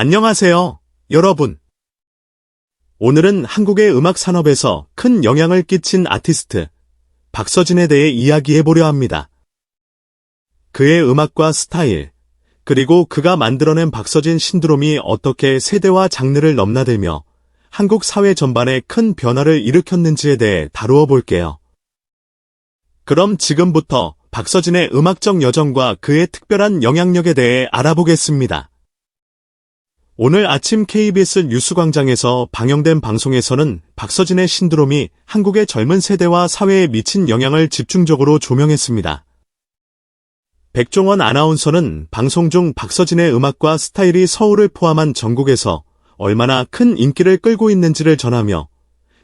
안녕하세요, 여러분. 오늘은 한국의 음악 산업에서 큰 영향을 끼친 아티스트, 박서진에 대해 이야기해 보려 합니다. 그의 음악과 스타일, 그리고 그가 만들어낸 박서진 신드롬이 어떻게 세대와 장르를 넘나들며 한국 사회 전반에 큰 변화를 일으켰는지에 대해 다루어 볼게요. 그럼 지금부터 박서진의 음악적 여정과 그의 특별한 영향력에 대해 알아보겠습니다. 오늘 아침 KBS 뉴스광장에서 방영된 방송에서는 박서진의 신드롬이 한국의 젊은 세대와 사회에 미친 영향을 집중적으로 조명했습니다. 백종원 아나운서는 방송 중 박서진의 음악과 스타일이 서울을 포함한 전국에서 얼마나 큰 인기를 끌고 있는지를 전하며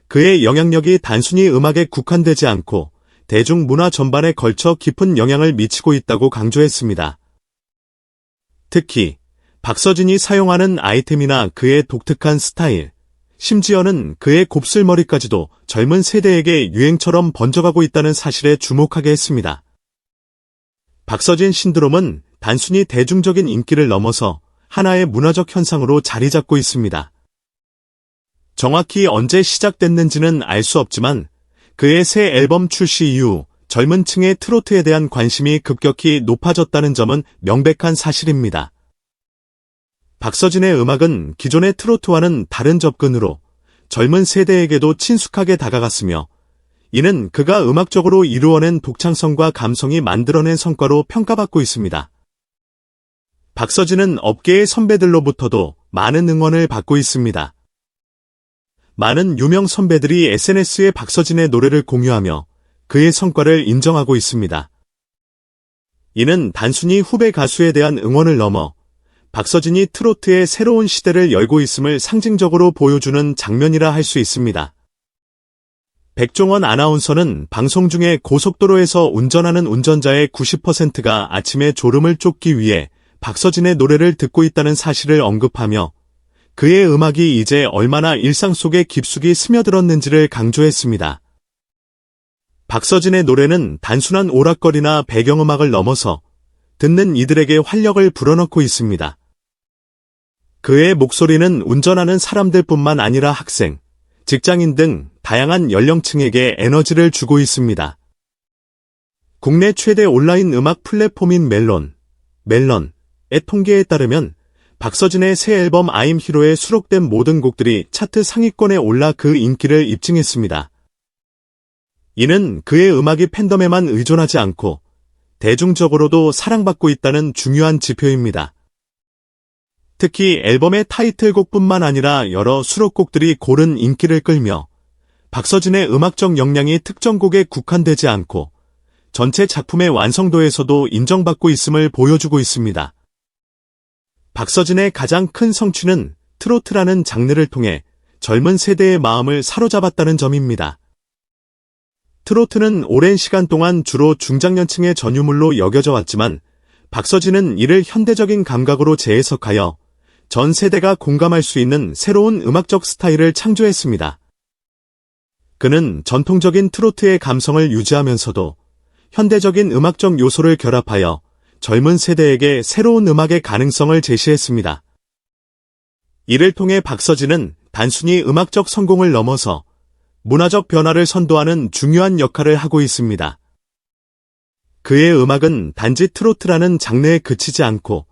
그의 영향력이 단순히 음악에 국한되지 않고 대중문화 전반에 걸쳐 깊은 영향을 미치고 있다고 강조했습니다. 특히 박서진이 사용하는 아이템이나 그의 독특한 스타일, 심지어는 그의 곱슬머리까지도 젊은 세대에게 유행처럼 번져가고 있다는 사실에 주목하게 했습니다. 박서진 신드롬은 단순히 대중적인 인기를 넘어서 하나의 문화적 현상으로 자리 잡고 있습니다. 정확히 언제 시작됐는지는 알 수 없지만 그의 새 앨범 출시 이후 젊은 층의 트로트에 대한 관심이 급격히 높아졌다는 점은 명백한 사실입니다. 박서진의 음악은 기존의 트로트와는 다른 접근으로 젊은 세대에게도 친숙하게 다가갔으며 이는 그가 음악적으로 이루어낸 독창성과 감성이 만들어낸 성과로 평가받고 있습니다. 박서진은 업계의 선배들로부터도 많은 응원을 받고 있습니다. 많은 유명 선배들이 SNS에 박서진의 노래를 공유하며 그의 성과를 인정하고 있습니다. 이는 단순히 후배 가수에 대한 응원을 넘어 박서진이 트로트의 새로운 시대를 열고 있음을 상징적으로 보여주는 장면이라 할 수 있습니다. 백종원 아나운서는 방송 중에 고속도로에서 운전하는 운전자의 90%가 아침에 졸음을 쫓기 위해 박서진의 노래를 듣고 있다는 사실을 언급하며 그의 음악이 이제 얼마나 일상 속에 깊숙이 스며들었는지를 강조했습니다. 박서진의 노래는 단순한 오락거리나 배경음악을 넘어서 듣는 이들에게 활력을 불어넣고 있습니다. 그의 목소리는 운전하는 사람들뿐만 아니라 학생, 직장인 등 다양한 연령층에게 에너지를 주고 있습니다. 국내 최대 온라인 음악 플랫폼인 멜론, 멜런의 통계에 따르면 박서진의 새 앨범 아임 히로에 수록된 모든 곡들이 차트 상위권에 올라 그 인기를 입증했습니다. 이는 그의 음악이 팬덤에만 의존하지 않고 대중적으로도 사랑받고 있다는 중요한 지표입니다. 특히 앨범의 타이틀곡뿐만 아니라 여러 수록곡들이 고른 인기를 끌며 박서진의 음악적 역량이 특정 곡에 국한되지 않고 전체 작품의 완성도에서도 인정받고 있음을 보여주고 있습니다. 박서진의 가장 큰 성취는 트로트라는 장르를 통해 젊은 세대의 마음을 사로잡았다는 점입니다. 트로트는 오랜 시간 동안 주로 중장년층의 전유물로 여겨져 왔지만 박서진은 이를 현대적인 감각으로 재해석하여 전 세대가 공감할 수 있는 새로운 음악적 스타일을 창조했습니다. 그는 전통적인 트로트의 감성을 유지하면서도 현대적인 음악적 요소를 결합하여 젊은 세대에게 새로운 음악의 가능성을 제시했습니다. 이를 통해 박서진은 단순히 음악적 성공을 넘어서 문화적 변화를 선도하는 중요한 역할을 하고 있습니다. 그의 음악은 단지 트로트라는 장르에 그치지 않고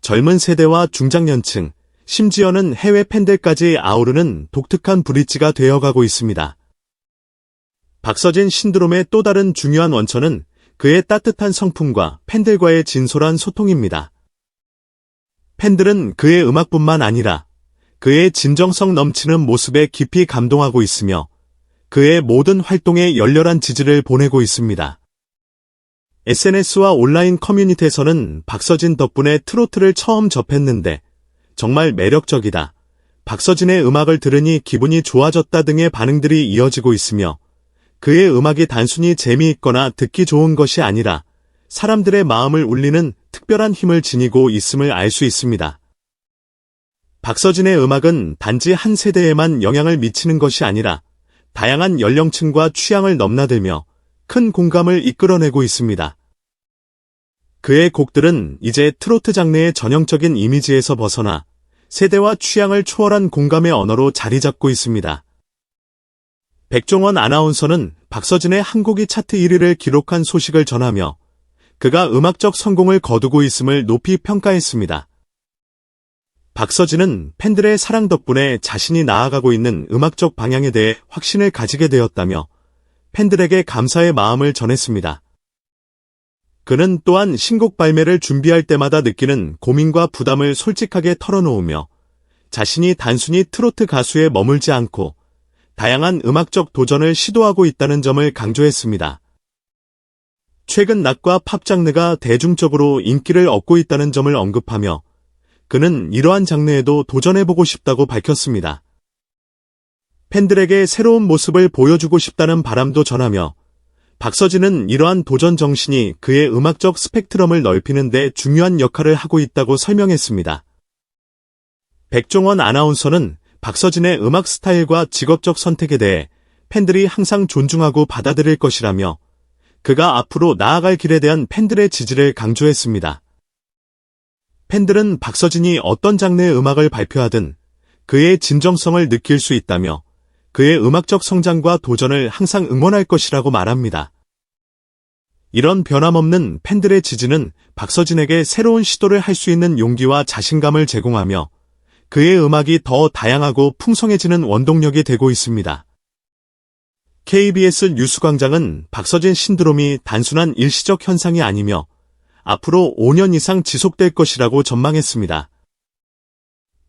젊은 세대와 중장년층, 심지어는 해외 팬들까지 아우르는 독특한 브릿지가 되어가고 있습니다. 박서진 신드롬의 또 다른 중요한 원천은 그의 따뜻한 성품과 팬들과의 진솔한 소통입니다. 팬들은 그의 음악뿐만 아니라 그의 진정성 넘치는 모습에 깊이 감동하고 있으며 그의 모든 활동에 열렬한 지지를 보내고 있습니다. SNS와 온라인 커뮤니티에서는 박서진 덕분에 트로트를 처음 접했는데 정말 매력적이다. 박서진의 음악을 들으니 기분이 좋아졌다 등의 반응들이 이어지고 있으며 그의 음악이 단순히 재미있거나 듣기 좋은 것이 아니라 사람들의 마음을 울리는 특별한 힘을 지니고 있음을 알 수 있습니다. 박서진의 음악은 단지 한 세대에만 영향을 미치는 것이 아니라 다양한 연령층과 취향을 넘나들며 큰 공감을 이끌어내고 있습니다. 그의 곡들은 이제 트로트 장르의 전형적인 이미지에서 벗어나 세대와 취향을 초월한 공감의 언어로 자리 잡고 있습니다. 백종원 아나운서는 박서진의 한국이 차트 1위를 기록한 소식을 전하며 그가 음악적 성공을 거두고 있음을 높이 평가했습니다. 박서진은 팬들의 사랑 덕분에 자신이 나아가고 있는 음악적 방향에 대해 확신을 가지게 되었다며 팬들에게 감사의 마음을 전했습니다. 그는 또한 신곡 발매를 준비할 때마다 느끼는 고민과 부담을 솔직하게 털어놓으며 자신이 단순히 트로트 가수에 머물지 않고 다양한 음악적 도전을 시도하고 있다는 점을 강조했습니다. 최근 낙과 팝 장르가 대중적으로 인기를 얻고 있다는 점을 언급하며 그는 이러한 장르에도 도전해보고 싶다고 밝혔습니다. 팬들에게 새로운 모습을 보여주고 싶다는 바람도 전하며 박서진은 이러한 도전 정신이 그의 음악적 스펙트럼을 넓히는 데 중요한 역할을 하고 있다고 설명했습니다. 백종원 아나운서는 박서진의 음악 스타일과 직업적 선택에 대해 팬들이 항상 존중하고 받아들일 것이라며 그가 앞으로 나아갈 길에 대한 팬들의 지지를 강조했습니다. 팬들은 박서진이 어떤 장르의 음악을 발표하든 그의 진정성을 느낄 수 있다며 그의 음악적 성장과 도전을 항상 응원할 것이라고 말합니다. 이런 변함없는 팬들의 지지는 박서진에게 새로운 시도를 할 수 있는 용기와 자신감을 제공하며 그의 음악이 더 다양하고 풍성해지는 원동력이 되고 있습니다. KBS 뉴스광장은 박서진 신드롬이 단순한 일시적 현상이 아니며 앞으로 5년 이상 지속될 것이라고 전망했습니다.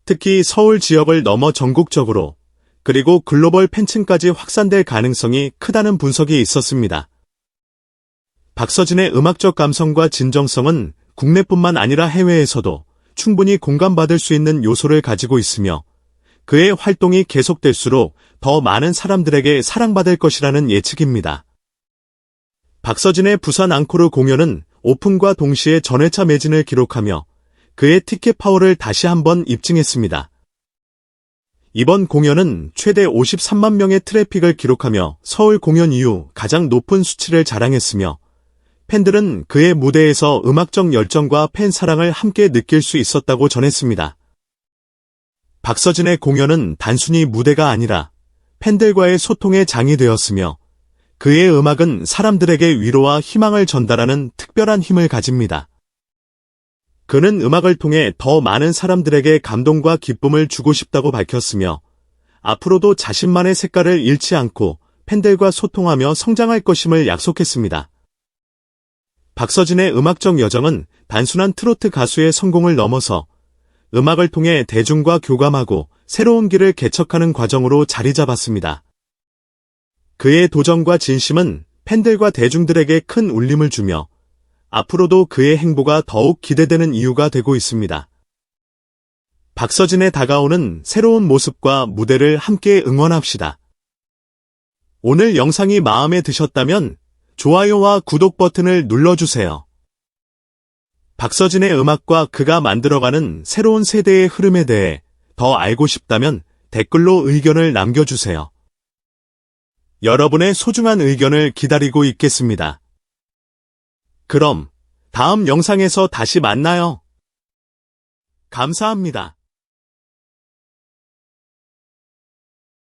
특히 서울 지역을 넘어 전국적으로 그리고 글로벌 팬층까지 확산될 가능성이 크다는 분석이 있었습니다. 박서진의 음악적 감성과 진정성은 국내뿐만 아니라 해외에서도 충분히 공감받을 수 있는 요소를 가지고 있으며 그의 활동이 계속될수록 더 많은 사람들에게 사랑받을 것이라는 예측입니다. 박서진의 부산 앙코르 공연은 오픈과 동시에 전회차 매진을 기록하며 그의 티켓 파워를 다시 한번 입증했습니다. 이번 공연은 최대 53만 명의 트래픽을 기록하며 서울 공연 이후 가장 높은 수치를 자랑했으며 팬들은 그의 무대에서 음악적 열정과 팬 사랑을 함께 느낄 수 있었다고 전했습니다. 박서진의 공연은 단순히 무대가 아니라 팬들과의 소통의 장이 되었으며 그의 음악은 사람들에게 위로와 희망을 전달하는 특별한 힘을 가집니다. 그는 음악을 통해 더 많은 사람들에게 감동과 기쁨을 주고 싶다고 밝혔으며 앞으로도 자신만의 색깔을 잃지 않고 팬들과 소통하며 성장할 것임을 약속했습니다. 박서진의 음악적 여정은 단순한 트로트 가수의 성공을 넘어서 음악을 통해 대중과 교감하고 새로운 길을 개척하는 과정으로 자리 잡았습니다. 그의 도전과 진심은 팬들과 대중들에게 큰 울림을 주며 앞으로도 그의 행보가 더욱 기대되는 이유가 되고 있습니다. 박서진의 다가오는 새로운 모습과 무대를 함께 응원합시다. 오늘 영상이 마음에 드셨다면 좋아요와 구독 버튼을 눌러주세요. 박서진의 음악과 그가 만들어가는 새로운 세대의 흐름에 대해 더 알고 싶다면 댓글로 의견을 남겨주세요. 여러분의 소중한 의견을 기다리고 있겠습니다. 그럼 다음 영상에서 다시 만나요. 감사합니다.